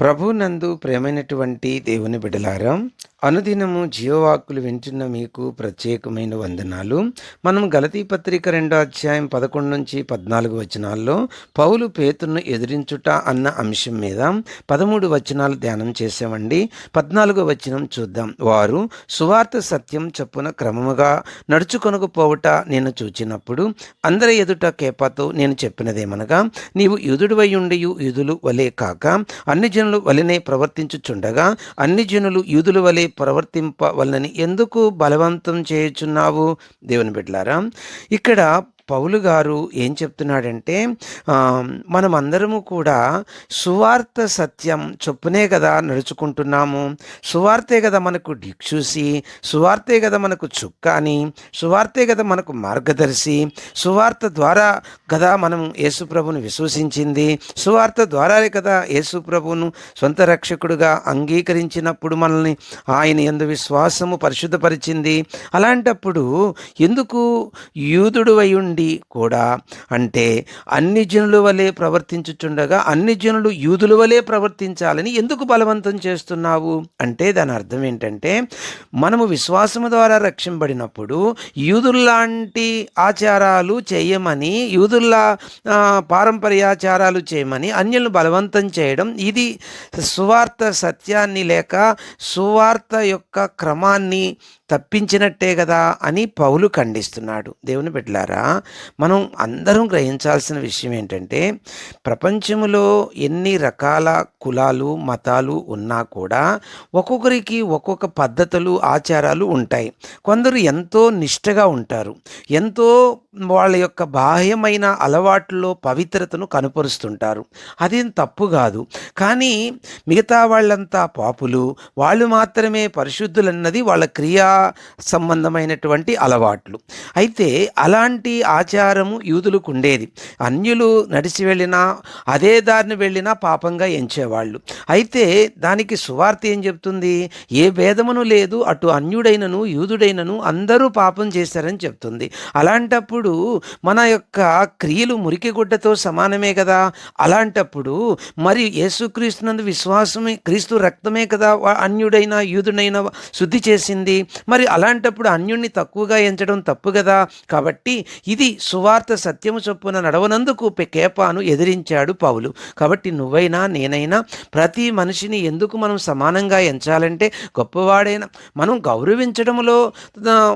ప్రభునందు ప్రేమైనటువంటి దేవుని బిడలారా అనుదినము జీవవాక్కులు వింటున్న మీకు ప్రత్యేకమైన వందనాలు. మనం గలతీ పత్రిక రెండో అధ్యాయం పదకొండు నుంచి పద్నాలుగు వచనాల్లో పౌలు పేతును ఎదిరించుట అన్న అంశం మీద పదమూడు వచనాలు ధ్యానం చేసామండి పద్నాలుగో వచనం చూద్దాం. వారు సువార్త సత్యం చొప్పున క్రమముగా నడుచుకొనకపోవట నేను చూచినప్పుడు అందరి ఎదుట కేపాతో నేను చెప్పినదేమనగా నీవు యూదుడివై ఉండి యుధులు వలే కాక అన్ని జనులు వలెనే ప్రవర్తించుచుండగా అన్ని జనులు యూదుల వలె ప్రవర్తింపవలనని ఎందుకు బలవంతం చేయుచున్నావు? దేవుని బిడ్డలారా ఇక్కడ పౌలు గారు ఏం చెప్తున్నాడంటే మనమందరము కూడా సువార్త సత్యం చొప్పునే కదా నడుచుకుంటున్నాము. సువార్తే కదా మనకు దిక్సూసి సువార్తే కదా మనకు చుక్కాని సువార్తే కదా మనకు మార్గదర్శి సువార్త ద్వారా కదా మనం యేసుప్రభును విశ్వసించింది సువార్త ద్వారానే కదా యేసుప్రభును సొంత రక్షకుడుగా అంగీకరించినప్పుడు మనల్ని ఆయన ఎందు విశ్వాసము పరిశుద్ధపరిచింది. అలాంటప్పుడు ఎందుకు యూదుడు నుండి కూడా అంటే అన్ని జనుల వలె ప్రవర్తించుచుండగా అన్ని జనులు యూదుల వలె ప్రవర్తించాలని ఎందుకు బలవంతం చేస్తున్నావు? అంటే దాని అర్థం ఏంటంటే మనము విశ్వాసము ద్వారా రక్షింపబడినప్పుడు యూదుల్లాంటి ఆచారాలు చేయమని యూదుల్లా పారంపర్యాచారాలు చేయమని అన్యులను బలవంతం చేయడం ఇది సువార్త సత్యాన్ని లేక సువార్త యొక్క క్రమాన్ని తప్పించినట్టే కదా అని పౌలు ఖండిస్తున్నాడు. దేవుని బిడ్డలారా మనం అందరం గ్రహించాల్సిన విషయం ఏంటంటే ప్రపంచంలో ఎన్ని రకాల కులాలు మతాలు ఉన్నా కూడా ఒక్కొక్కరికి ఒక్కొక్క పద్ధతులు ఆచారాలు ఉంటాయి. కొందరు ఎంతో నిష్టగా ఉంటారు. ఎంతో వాళ్ళ యొక్క బాహ్యమైన అలవాట్లో పవిత్రతను కనుపరుస్తుంటారు. అదేం తప్పు కాదు. కానీ మిగతా వాళ్ళంతా పాపులు వాళ్ళు మాత్రమే పరిశుద్ధులన్నది వాళ్ళ క్రియా సంబంధమైనటువంటి అలవాట్లు. అయితే అలాంటి ఆచారము యూదులకు ఉండేది. అన్యులు నడిచి వెళ్ళినా అదే దారిని వెళ్ళినా పాపంగా ఎంచేవాళ్ళు. అయితే దానికి సువార్త ఏం చెప్తుంది? ఏ భేదమును లేదు అటు అన్యుడైనను యూదుడైనను అందరూ పాపం చేశారని చెప్తుంది. అలాంటప్పుడు మన యొక్క క్రియలు మురికి గుడ్డతో సమానమే కదా? అలాంటప్పుడు మరి యేసుక్రీస్తునందు విశ్వాసమే క్రీస్తు రక్తమే కదా అన్యుడైన యూదుడైన శుద్ధి చేసింది? మరి అలాంటప్పుడు అన్యుణ్ణి తక్కువగా ఎంచడం తప్పు కదా? కాబట్టి ఇది సువార్త సత్యము చొప్పున నడవనందుకు కేపాను ఎదిరించాడు పౌలు. కాబట్టి నువ్వైనా నేనైనా ప్రతి మనిషిని ఎందుకు మనం సమానంగా ఎంచాలంటే గొప్పవాడైనా మనం గౌరవించడంలో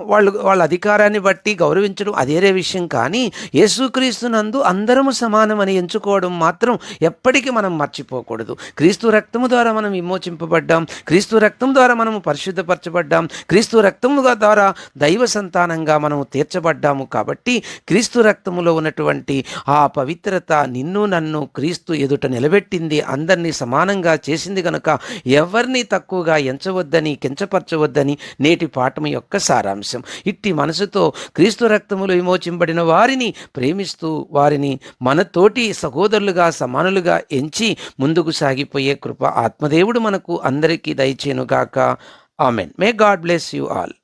వాళ్ళు వాళ్ళ అధికారాన్ని బట్టి గౌరవించడం అదేరే విషయం కానీ యేసుక్రీస్తునందు అందరము సమానమని ఎంచుకోవడం మాత్రం ఎప్పటికీ మనం మర్చిపోకూడదు. క్రీస్తు రక్తము ద్వారా మనం విమోచింపబడ్డాం. క్రీస్తు రక్తం ద్వారా మనము పరిశుద్ధపరచబడ్డాం. క్రీస్తు రక్తము ద్వారా దైవ సంతానంగా మనము తీర్చబడ్డాము కాబట్టి క్రీస్తు రక్తములో ఉన్నటువంటి ఆ పవిత్రత నిన్ను నన్ను క్రీస్తు ఎదుట నిలబెట్టింది అందరినీ సమానంగా చేసింది కనుక ఎవరిని తక్కువగా ఎంచవద్దని కించపరచవద్దని నేటి పాఠం యొక్క సారాంశం. ఇట్టి మనసుతో క్రీస్తు రక్తములో విమోచింపబడిన వారిని ప్రేమిస్తూ వారిని మనతోటి సహోదరులుగా సమానులుగా ఎంచి ముందుకు సాగిపోయే కృప ఆత్మదేవుడు మనకు అందరికీ దయచేనుగాక amen. May God bless you all